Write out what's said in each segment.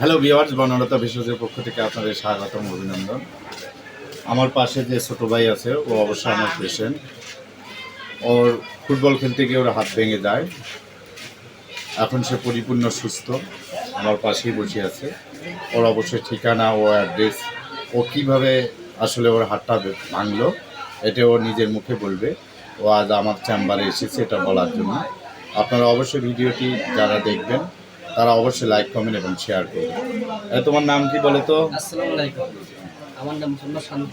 Hello viewers Banalata ভেষজের পক্ষ থেকে আপনাদের স্বাগতম, অভিনন্দন। আমার পাশে যে ছোট ভাই আছে, ও অবশ্যই আমার পেশেন্ট ওর ফুটবল খেলতে গিয়ে ওর হাত ভেঙে যায়। এখন সে পরিপূর্ণ সুস্থ, আমার পাশেই বসে আছে। ওর অবশ্যই ঠিকানা, ও অ্যাড্রেস ও কীভাবে আসলে ওর হাতটা ভাঙলো, এটা ও নিজের মুখে বলবে। ও আজ আমার চেম্বারে এসেছে এটা বলার জন্য। আপনারা অবশ্যই ভিডিওটি যারা দেখবেন তারা অবশ্যই লাইক কমেন্ট এবং শেয়ার করবেন এ, তোমার নাম কি বলো তো? আসসালামু আলাইকুম। আমার নাম মোহাম্মদ শান্ত।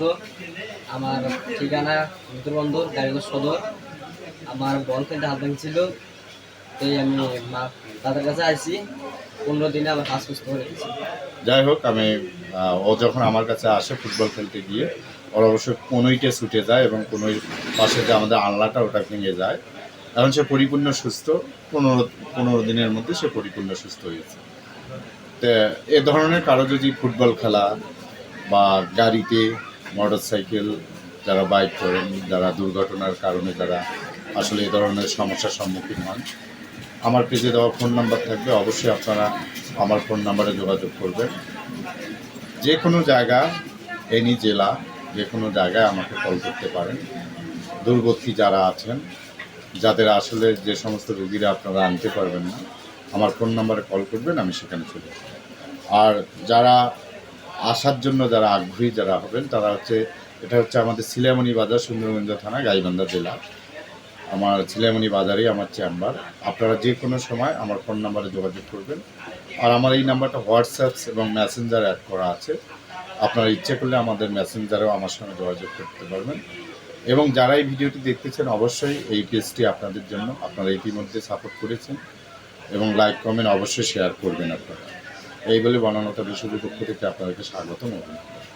আমার ঠিকানা উত্তরবন্দর গাড়িগঞ্জ সদর। আমার খেলতে হাত ভাঙছিল তাই আমি মা তাদের কাছে আসি পনেরো দিনে আমার কাজ সুস্থ হয়ে গেছে। যাই হোক আমি ও যখন আমার কাছে আসে ফুটবল খেলতে গিয়ে ওর অবশ্য কোনোইটে ছুটে যায় এবং কোনোই পাশে যে আমাদের আনলাটা ওটা ভেঙে যায়। এখন সে পরিপূর্ণ সুস্থ, পনেরো পনেরো দিনের মধ্যে সে পরিপূর্ণ সুস্থ হয়েছে। তো এ ধরনের কারও যদি ফুটবল খেলা বা গাড়িতে মোটর সাইকেল যারা বাইক করেন যারা দুর্ঘটনার কারণে যারা আসলে এ ধরনের সমস্যার সম্মুখীন হন, আমার পেজে দেওয়া ফোন নাম্বার থাকবে, অবশ্যই আপনারা আমার ফোন নাম্বারে যোগাযোগ করবেন। যে কোনো জায়গা, এনি জেলা, যে কোনো জায়গায় আমাকে কল করতে পারেন। দূরবর্তী যারা আছেন যাদের আসলে যে সমস্ত রুগীরা আপনারা আনতে পারবেন না, আমার ফোন নাম্বারে কল করবেন, আমি সেখানে চলে। আর যারা আসার জন্য যারা আগ্রহী যারা হবেন, তারা হচ্ছে, এটা হচ্ছে আমাদের সিলেমণি বাজার, সুন্দরগঞ্জ থানা, গাইবান্ধা জেলা। আমার ছিলেমণি বাজারেই আমার চেম্বার। আপনারা যে কোনো সময় আমার ফোন নাম্বারে যোগাযোগ করবেন। আর আমার এই নাম্বারটা হোয়াটসঅ্যাপ এবং মেসেঞ্জার অ্যাড করা আছে। আপনারা ইচ্ছে করলে আমাদের মেসেঞ্জারেও আমার সঙ্গে যোগাযোগ করতে পারবেন। এবং যারা এই ভিডিওটি দেখতেছেন, অবশ্যই এই পেজটি আপনাদের জন্য আপনারা ইতিমধ্যে সাপোর্ট করেছেন এবং লাইক কমেন্ট অবশ্যই শেয়ার করবেন আপনারা। এই বলে বনানতা বিশ্বের পক্ষ থেকে আপনাদেরকে স্বাগতম। অভিনন্দন